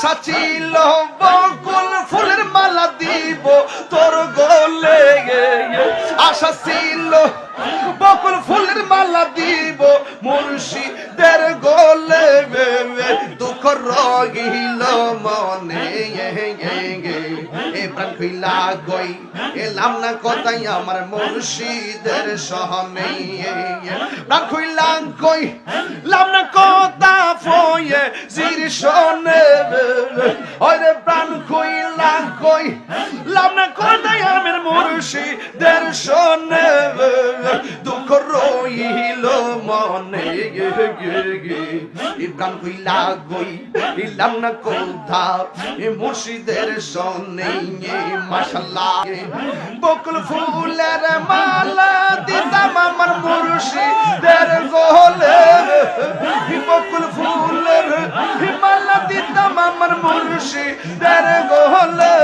আশা ছিল বকুল ফুলের মালা দিব, তোর গলে আশা ছিল বকুল ফুলের মালা দিব মুর্শিদের গলে দুঃখ রগিল মনে, এ প্রাণ খুইলা গই, এলাম না কথাই আমার মুর্শিদের সহনে প্রাণ খুইলা গই লাম না কথা ফয়ে, জির শোনে ওরে প্রাণ খুইলা গই লাম না কথাই আমার মুর্শিদের শোনে দুঃখ রইল মনে প্রাণ খুইলা গই ইলাম না কোথা মুর্শিদের সনে মাশাল্লাহ বকুল ফুলের মালা দিতাম আমার মুর্শিদের গোলে বকুল ফুলের মালা দিতাম আমার মুর্শিদের গোলে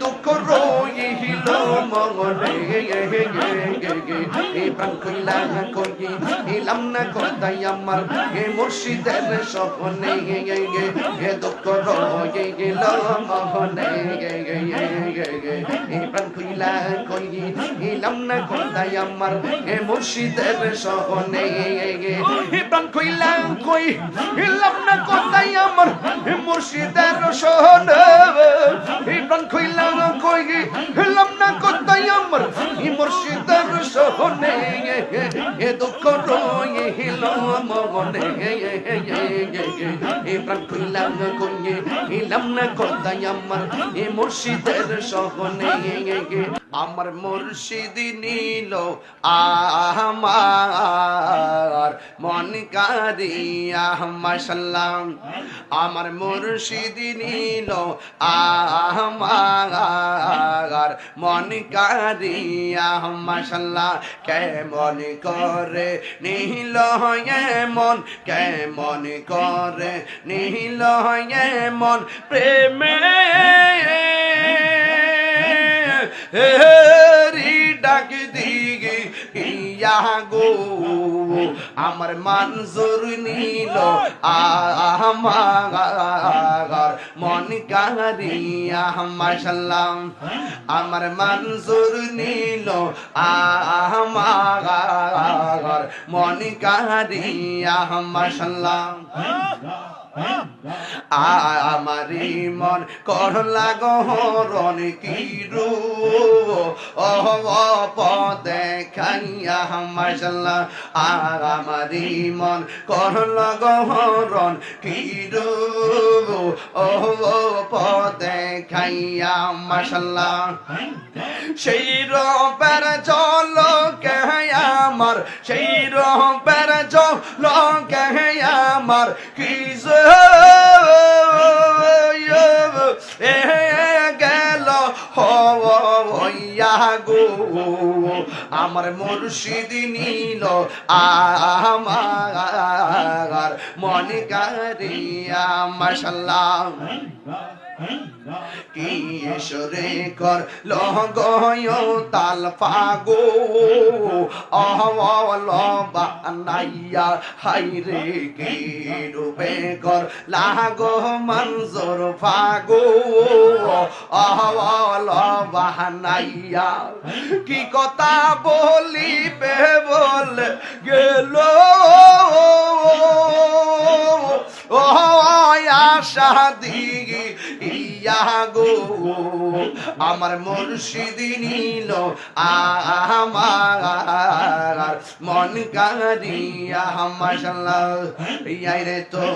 দুঃখ রইল মনে প্রাণ কইলা কই ইলাম না কথাই আমার। এ মুর্শিদের সপনে গে দুঃখ রয়ে গেল মহনে প্রাণ কইলা কই ইলাম না কোথায় আমার এ মুর্শিদের সপনে প্রাণ কইলা কই ইলাম না কোথায় আমার এ মুর্শিদের সহনে প্রাণ কইলা কই ইলাম না কোথায় আমার এ মুর্শিদের সহনে এ দুঃখ রয়ে গেল এ প্রাণ কইলা কই ইলাম না কোথায় আমার আমার মুর্শিদ নীল আমার, মন কারিয়া মাশাল্লাহ। আমার মুর্শিদ নীল আমার, মন কারিয়া মাশাল্লাহ। কেমন করে নীল মন কেমন করে নীল মন প্রেমে। হেরি ডাক দিগে, ইয়া গো, আমার মনজুর নীল, আমার মন কারিয়া মাশাল্লাহ, আমার মনজুর নীল, আমার মন কারিয়া মাশাল্লাহ। আমারি মন কর লাগরণ কি রু পদে খাইয়া মাসাল্লাহ আমারি মন কর লাগরণ কি রু পদে খাইয়া মাসাল্লাহ সেই রবের কে আমার, সেই রবের জল কে আমার, কি আমার মুর্শিদ নীল আমার মনে কারিয়া মাশাল্লাহ কি সরে কর লগয় তাল ফাগো। অহল বানাইয়া হাইরে কি রূপে কর লাগো মঞ্জুর ফাগো। অহল বানাইয়া কি কথা বলিবে বল গেল। ও আশা দিগি ইয়া গো। আমার মুর্শিদ নীল, আমার মন কারিয়া মাশাল্লাহ ইয়াই রে তো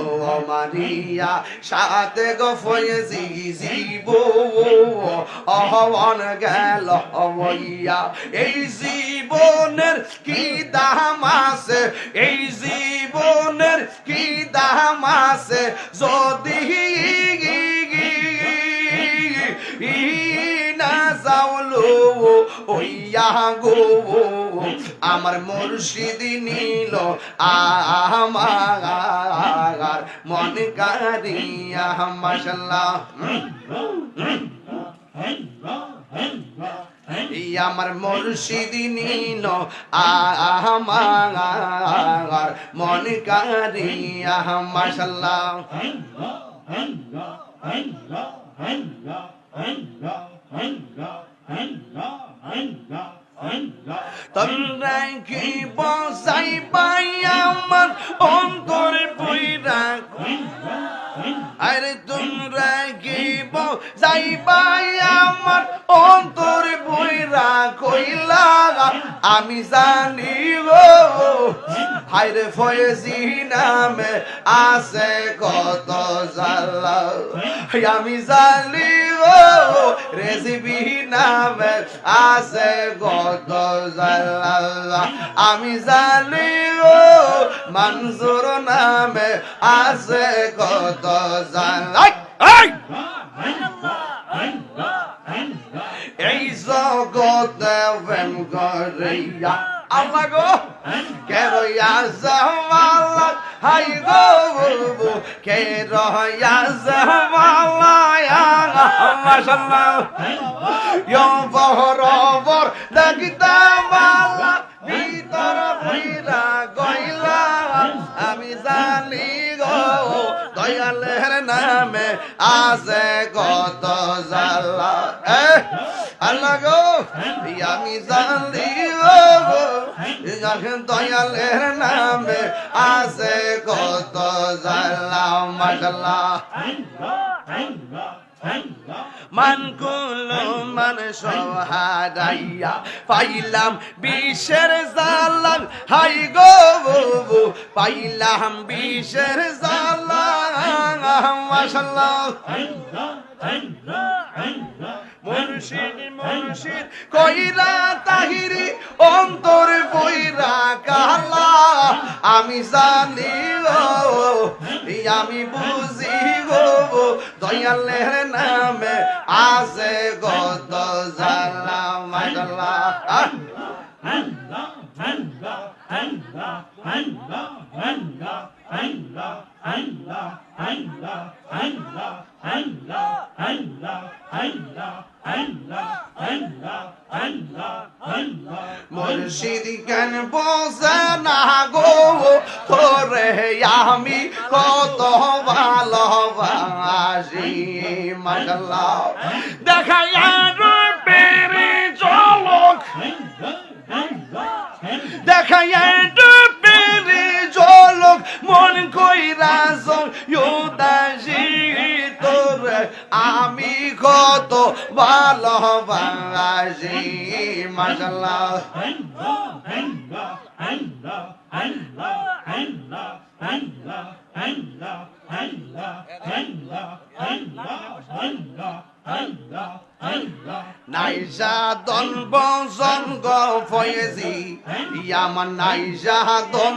মারিয়া সাথে গো ফয়েজি জীব অহন গেল হইয়া এই জীবনের কি দাম আছে? এই জীবনের কি দাম আছে? যদি আমার মুর্শিদ নীল আমার মন কারিয়া মাশাল্লাহ। আমার মুর্শিদ নীল আমার মন কারিয়া মাশাল্লাহ। তোমরা কি বসাই পাই আমার অন্তরে বইরা আরে তোমরা কি বসাই পাই আমার অন্তরে বইরা কইলা আমি জানি গো। হাইরে ফয়েজি নামে আছে কত জালা আমি জানি গো রেসিপি নামে আছে কত জালা আমি জানি গো মনসুর নামে আছে কত জালা এই জগতে প্রেম করিয়া আল্লাহ গো! কে রইয়া জামালা হাই গো কে রইয়া জামালা মাশাআল্লাহ ইয়ো বহরবর দেখিতা মালা ভিতর ভিরা গইলা। আমি জানি গো, দয়ালের নামে আছে কত জালা এ আল্লাহ গো আমি জানি গো যখন দয়ালের নামে আছে কত জালা মাশাআল্লাহ মান কুলো মান সহারাইয়া পাইলাম বিশের জালাম হাই গো পাইলাম বিশের জালাম মাশাআল্লাহ মুর্শিদ মুর্শিদ কইরা তাহিরি অন্তর বইরা কালা আমি জানি আমি বুঝি গো দয়ালের নামে আছে গত জালা মাদাল্লা মুর্শিদ কেন বসে না গো তোরে আমি কত ভালোবাসি মাশাল্লাহ দেখাই দেখাই আর পেরে চলক মন কইরা যোদাসি তোরে আমি কত ভালোবাসি মাশাল্লাহ নাইজা দন বজন গ ফয়েজি ইয়ামান নাইজা দন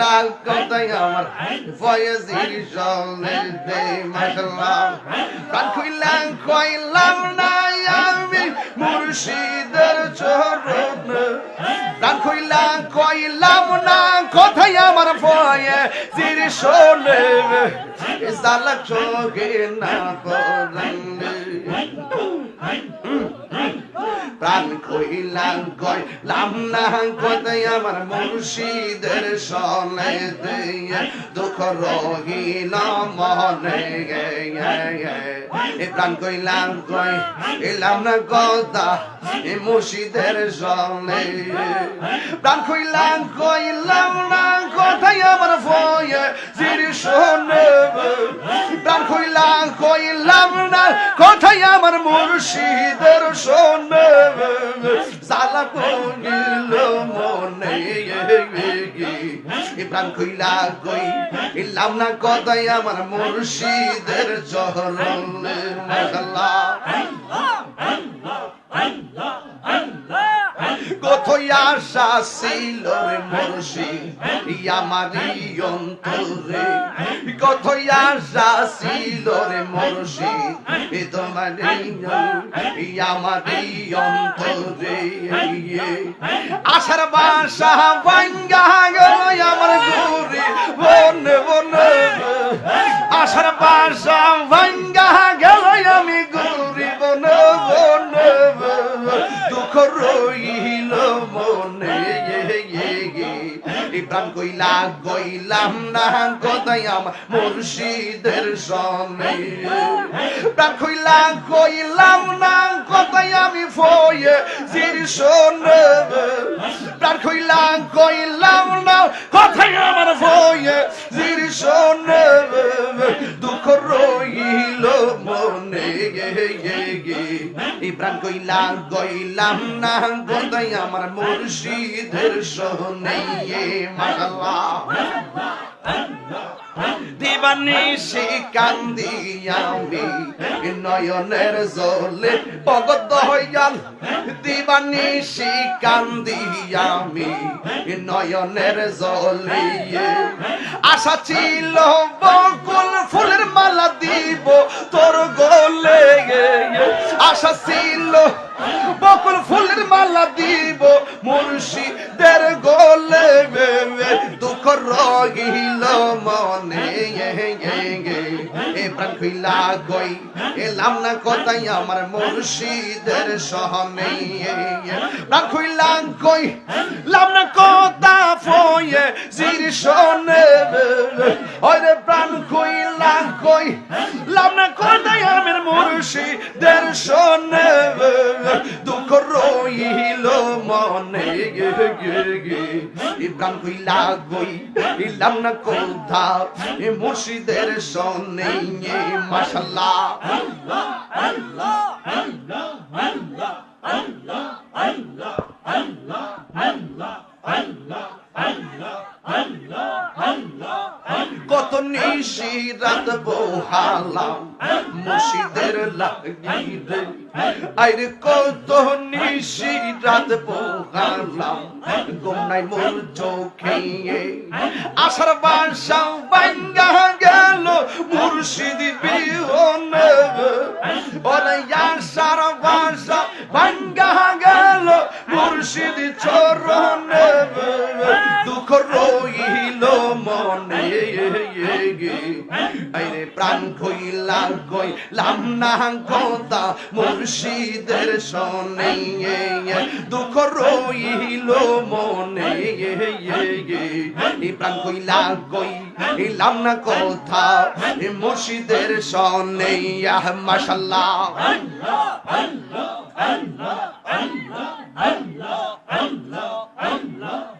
না কথাই আমার ফয়েজির সঙ্গে দে মাশাল্লাহ কান কইলাম কইলাম না আমি মুর্শিদের চরণ। কান কইলাম কইলাম না কথাই আমার ফয়েজির শোনে জালক চোখে না করলে প্রাণ কইলাম কইলাম না কোথায় আমার মুর্শিদের সনে দিয়ে? দুঃখ রহিল মনে এ প্রাণ কইলাম কই এলাম না কথা এ মুর্শিদের সনে প্রাণ কইলাম কইলাম না কোথায় আমার ফয়ে জির সনে প্রাণ কইলাম কইলাম না কোথায় আমার মুর্শিদের সনে সালা কইল মনে প্রাণ কইলা কই ইলাম না কথাই আমার মুর্শিদের চরণ মাশাআল্লাহ কোথায় আশা ছিল রে মুর্শিদ আমারই অন্তরে। কোথায় আশা ছিল রে আমারই অন্তরে। আশার বাসা ভাঙ্গা আমার বন আশার বাসা প্রাণ কইলা গইলাম না গদাই আমার মুর্শিদের সনে প্রাণ কইলা গইলাম না গদাই আমি ফয়ে জির শোনে প্রাণ কইলা গইলাম না কথাই আমার ফয়ে জির শোনে দুঃখ রইল মনে। ইব্রান কইলা গইলাম না গদাই আমার মুর্শিদের সনে দিবানিশি কান্দি আমি নয়নের জলে পগত হইয়াল। দিবানিশি কান্দি আমি নয়নের জলে। আশা ছিল বকুল ফুলের মালা দিব, তোর গলে আশা ছিল বকুল ফুলের মালা দিব মুর্শিদের গলে দুঃখ রহিল মনে, এ প্রাণ গই, এলাম না কোথায় আমার মুর্শিদের সহনে প্রাণ খুইলা গই লাম না কথা ফয়ে, জির শোনে ওরে প্রাণ খুইলা গই লাম না কোথায় আমার মুর্শিদের শোনে দুঃখ রইল মনে। ইব্রাহিম কইলা গই ইলাম না কোথা এ মুর্শিদের সনে মাশাল্লাহ। কত নিশি রাত বহালাম মুর্শিদের লাগিরে আইরে কত নিশি রাত বহালাম গোমনাই মোর চোখে। আশার বাসা বাঙ্গা গেল, মুর্শিদ বিহনে। ওরে আশার বাসা বাঙ্গা গেল, মুর্শিদ চরণে। দুঃখ রইল মনে আইরে প্রাণ কইলাম কইলাম না কথা মুর্শিদের সনে দুঃখ রইল মনে প্রাণ কইলা কই ইলাম না কথা মুর্শিদের সনে মাশাল্লাহ আল্লাহ আল্লাহ আল্লাহ আল্লাহ আল্লাহ আল্লাহ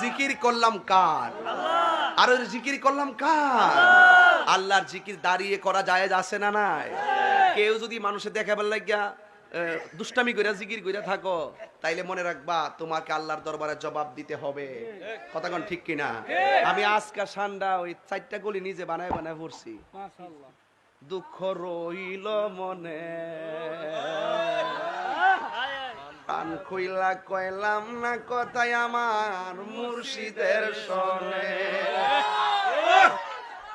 জিকির করলাম কার? আর ওই জিকির করলাম কার? আল্লাহর জিকির দাঁড়িয়ে করা যায় আছে না নাই? কেউ যদি মানুষের দেখাবার লাগিয়া দুষ্টামি কইরা জিকির কইরা থাকো তাইলে মনে রাখবা তোমাকে আল্লাহর দরবারে জবাব দিতে হবে। কথা কোন ঠিক কিনা? আমি আজকা সান্ডা ওই চারটা গলি নিজে বানায় বানায় পড়ছি দুঃখ রইল মনে। কান কইলা কইলাম না কথাই আমার মুর্শিদের সনে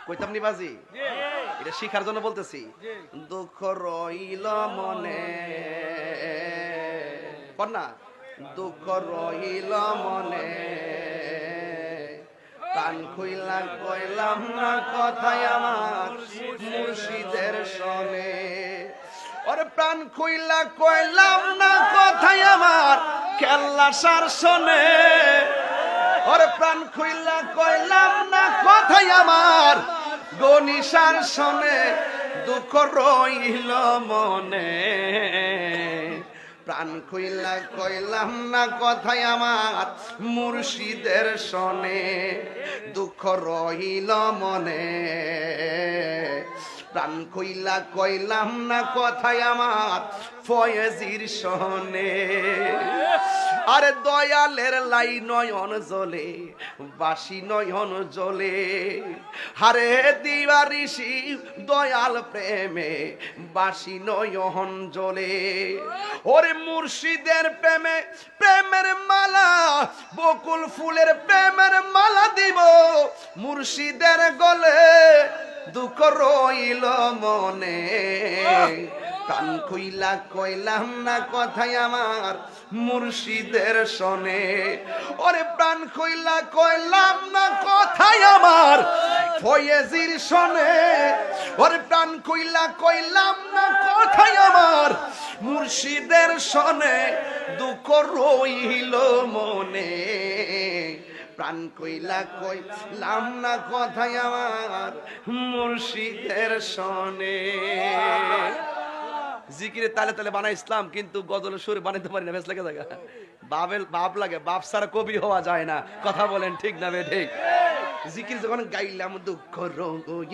কইতাম নি বাজি? এটা শিখার জন্য বলতেছি। দুঃখ রইল মনে। কন্যা দুঃখ রইল মনে। কান খুইলা কইলাম না কথাই আমার মুর্শিদের সনে ওরে প্রাণ খুইলা কইলাম না কথাই আমার কেল্লা সার শোনে। ওরে প্রাণ খুইলা কইলাম না কথাই আমার গনিসার শোনে, দুঃখ রইল মনে। প্রাণ খুইলা কইলাম না কথাই আমার, মুর্শিদের সনে দুঃখ রহিল মনে। প্রাণ কইলা কইলাম না কথাই আমার ফয়েজির সনে। আরে দয়ালের লাই নয়ন জলে বাসি নয়ন জলে হারে দিবারিসি দয়াল প্রেমে বাসি নয়ন জলে ওরে মুর্শিদের প্রেমে, প্রেমের মালা, বকুল ফুলের প্রেমের মালা দিব মুর্শিদের গলে। দুঃখ রইল মনে। প্রাণ কইলা কইলাম না কথাই আমার মুর্শিদের সনে ওরে প্রাণ কইলা কইলাম না কথাই আমার ফয়েজির সনে ওরে প্রাণ কইলা কইলাম না কথাই আমার মুর্শিদের সনে দুঃখ রইল মনে। প্রাণ কইলা কইলাম না কথাই আমার মুর্শিদের সনে জিকিরে তালে তালে বানাই ইসলাম, কিন্তু গজল সুর বানাইতে পারি না, বেশ লাগে জায়গা। বাবেল বাপ লাগে, বাপ সারা কবি হওয়া যায় না। কথা বলেন ঠিক না বে, ঠিক। জিকির যখন গাইলাম দুঃখ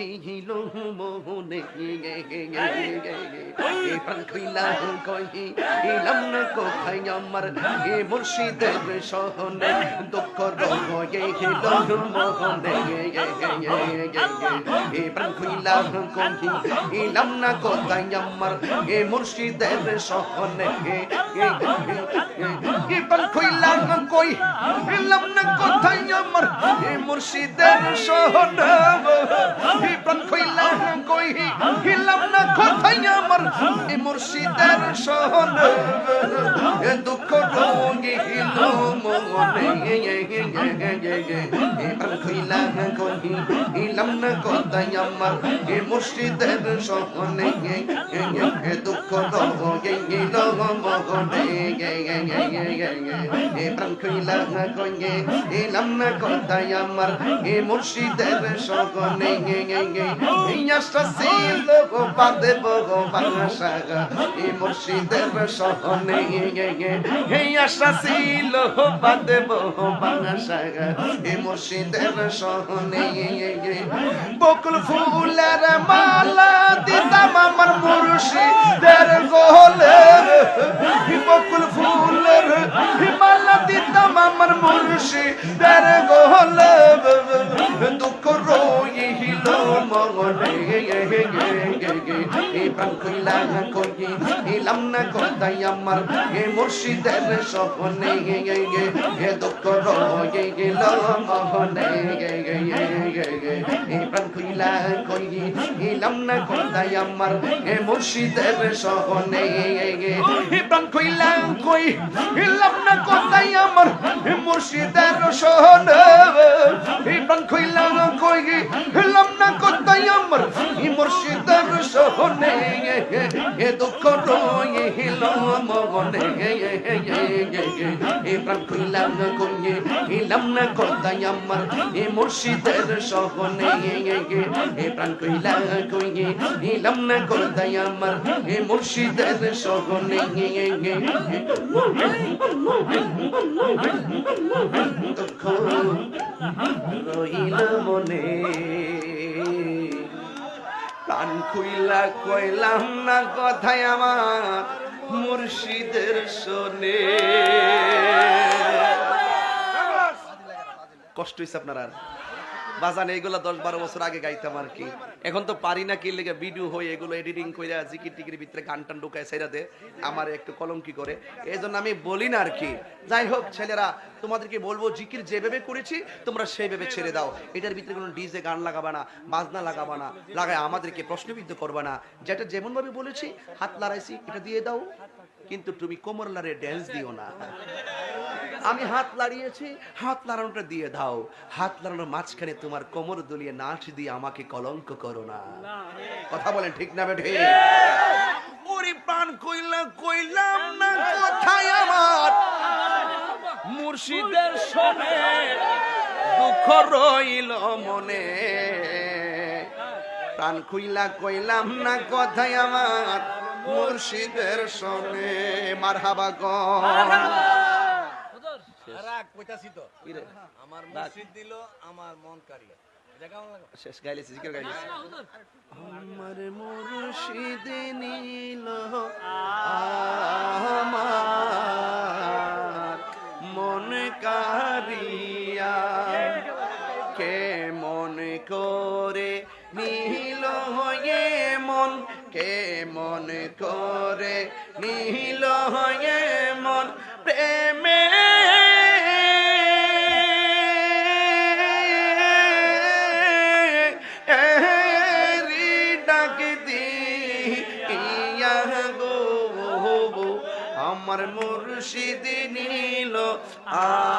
ইহিল মোহনে না কোথায় আমার এ মুর্শিদের সহনে দুঃখ ইহিল মোহনে এ প্রাণ কইলাম কইলাম না কোথায় আমার এ মুর্শিদের সহনে এ প্রাণ কইলাম কই এলাম না কোথায় আমার এ মুর্শিদের সহনে এ প্রাণ কইলাম কই এলাম না কোথায় আমার এ মুর্শিদের সহনে এ দুঃখ রোগী হিল মনে এ প্রাণ কইলাম কই এলাম না কোথায় আমার এ মুর্শিদের সহনে এ দুঃখ রোগী হিল মনে এ বকুল ফুলের মালা দিতাম আমার মুর্শিদের গোলে বকুল ফুলের হিমালয় দিতাম আমার মুর্শিদের গোলে মনে এলাম না কথাই আমার এ মুর্শিদের সপনে এ দুঃখ রইল মনে এ প্রাণ কইলা কই এলাম না কথাই আমার এ মুর্শিদের সপনে এ প্রাণ কথাই আমার মুর্শিদের সহনে এ দুঃখ রইল মনে এ প্রাণ কইলা কই এলাম না কথাই আমার এ মুর্শিদের সহনে এ প্রাণ কইলা কই এলাম না কথাই আমার এ মুর্শিদের সহনে দুঃখ রইল মনে প্রাণ খুইলা কইলাম না কথায় আমার মুর্শিদের শোনে। কষ্ট হয়েছে আপনার আর। বাজান এইগুলা দশ বারো বছর আগে গাইতাম আর কি। এখন তো পারি না কি লেগে ভিডিও হয়ে এগুলো এডিটিং করে জিকির টিকির ভিতরে গান টান ঢুকায় সেরা দে, আমার একটু কলঙ্কি করে। এই জন্য আমি বলি না আর কি। যাই হোক, ছেলেরা, তোমাদেরকে বলব, জিকির যেভাবে করেছি, তোমরা সেইভাবে ছেড়ে দাও। এটার ভিতরে কোনো ডিজে গান লাগাবা না, বাজনা লাগাবা না, লাগায় আমাদেরকে প্রশ্নবিদ্ধ করবা না। যেটা যেমন ভাবে বলেছি, হাত লাড়াইছি এটা দিয়ে দাও। কিন্তু তুমি কোমর লাড়ে ড্যান্স দিও না। আমি হাত লাড়িয়েছি হাত লাড়ানোটা দিয়ে দাও। হাত লাড়ানোর মাঝখানে তোমার কোমর দুলিয়ে নাচ দিয়ে আমাকে কলঙ্ক করো না। কথা বলেন ঠিক না বেঠে? ওরে প্রাণ কইলা কইলাম না কোথায় আমার। মুর্শিদের শোনে দুঃখ রইল মনে। প্রাণ খুইলা কইলাম না কথায় আমার। মুর্শিদের সনে মারহাবা গো। আমার মুর্শিদ দিল আমার মন কারি এটা কেমন লাগে শেষ গাইলেছি জিকির গাইলেছি। আমার মুর্শিদ নীল আমার নীল মন প্রেমে। আমার মুর্শিদ নীল আমার